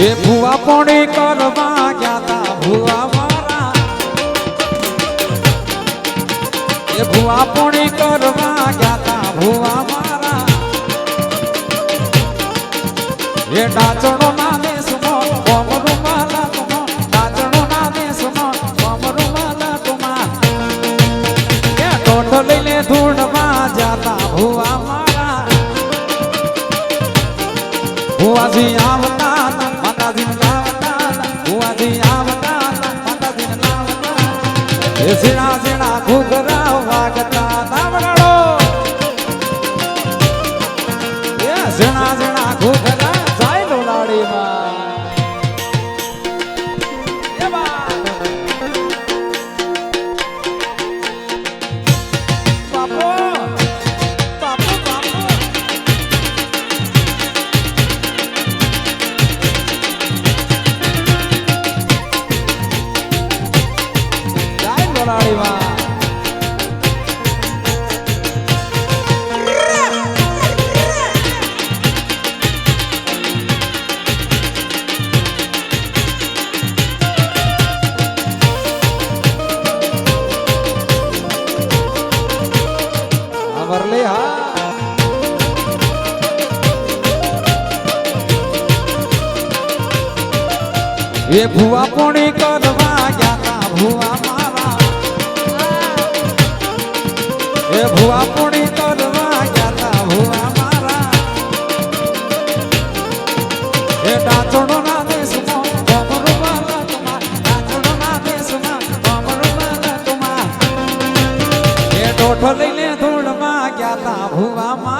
એ ભુવા પણ કરવા ઝીણા ઝીણા ઘૂઘરા એ ભુવા પોણી કરવા ગયા તા ભુવા મારા. એ ભુવા પોણી કરવા ગયા તા ભુવા મારા. એ ડાચણો ના દેશમાં ભમરો વાલા તુમાર. ડાચણો ના દેશમાં ભમરો વાલા તુમાર. એ ડોઠો લઈને ધૂળમાં ગયા તા ભુવા મારા.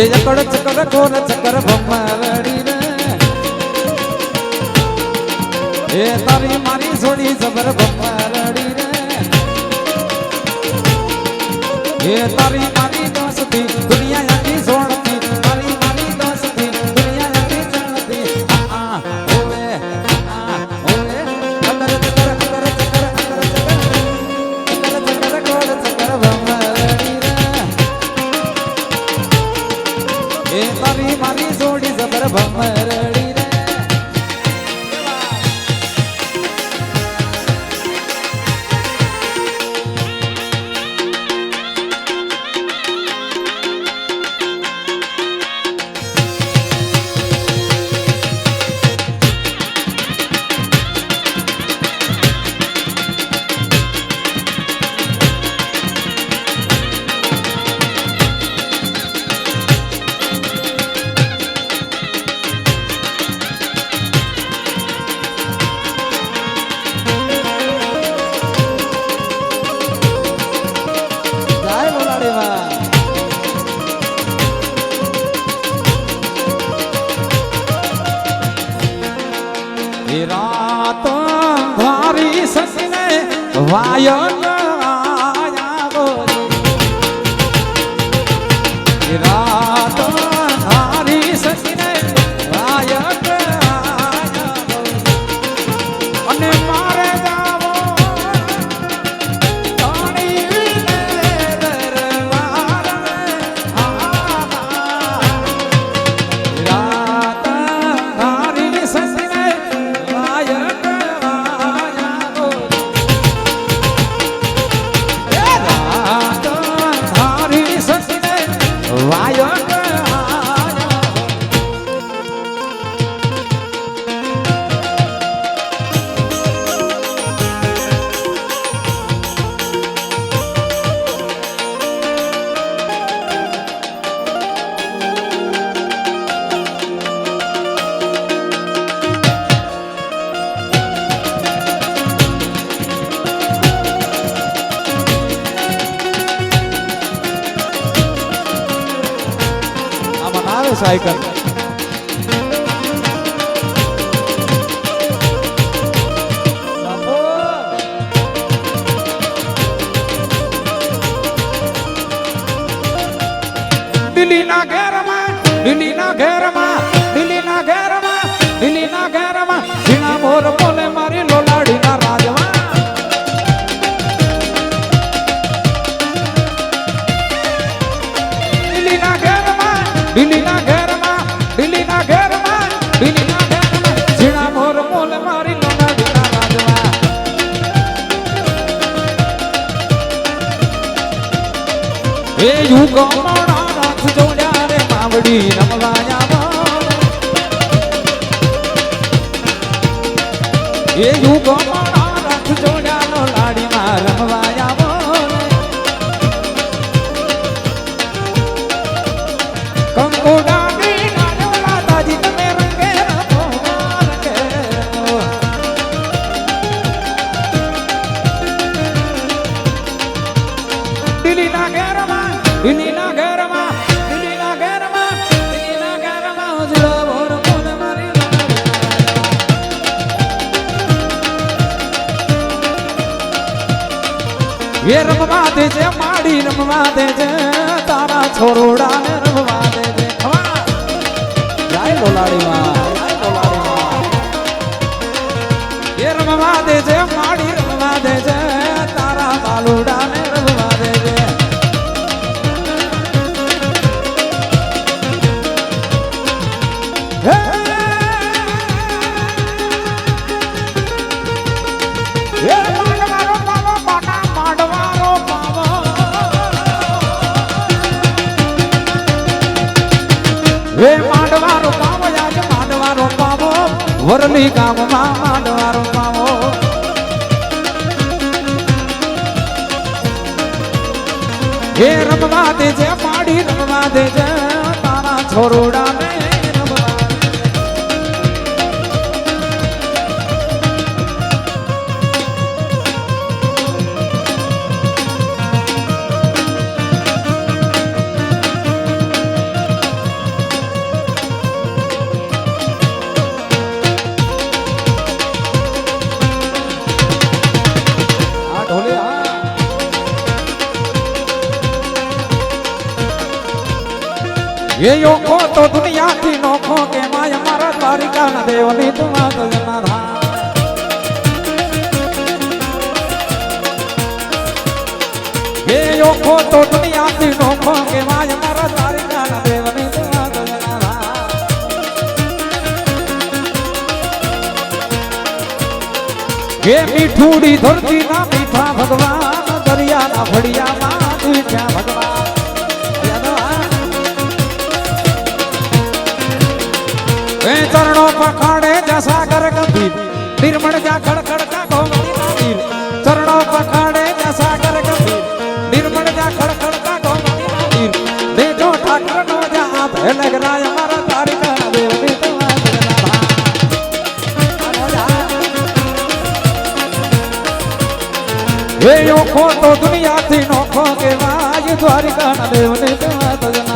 ચકડ ચકડ કોર ચકર ભમાવડી રે એ તારી મારી જોડી જબર ભમાવડી રે એ તારી મારી 哇哟！સાયકલ દિલ્હીના ઘેરમાં દિલ્હીના ઘેરમાં એ યુગો મોડા રથ જોડ્યા રે માવડી રમવાયા એ યુગો મોડા એ રમવા દે છે માડી રમવા દે છે તારા છોરોડાને રમવા દે છે જાય લોલાડીમાં વરલી ગામમાં માંડવારો પાવો હે રમવા દેજે પાડી રમવા દેજે તારા છોરોડાને એ યોખો તો દુનિયાથી નોખો કે માય મારા દ્વારિકાના દેવની તું વાત જનારા. એ યોખો તો દુનિયાથી નોખો કે માય મારા દ્વારિકાના દેવની તું વાત જનારા. હે મીઠુડી ધરતી ના મીઠા ભગવાન દરિયાના ભડિયામાં પખાડે જા સાગર ગંભીર. નિર્મળ જા ખડખડ જા ગોમતી નાવીર ચરણો પખાડે જા સાગર ગંભીર. નિર્મળ જા ખડખડ જા ગોમતી નાવીર દેજો ઠાકર નો જા હાથ હે લગરાય મારા તમા હે યોખો તો દુનિયાથી નોખો કે વાજ દ્વારિકા દેવને તજના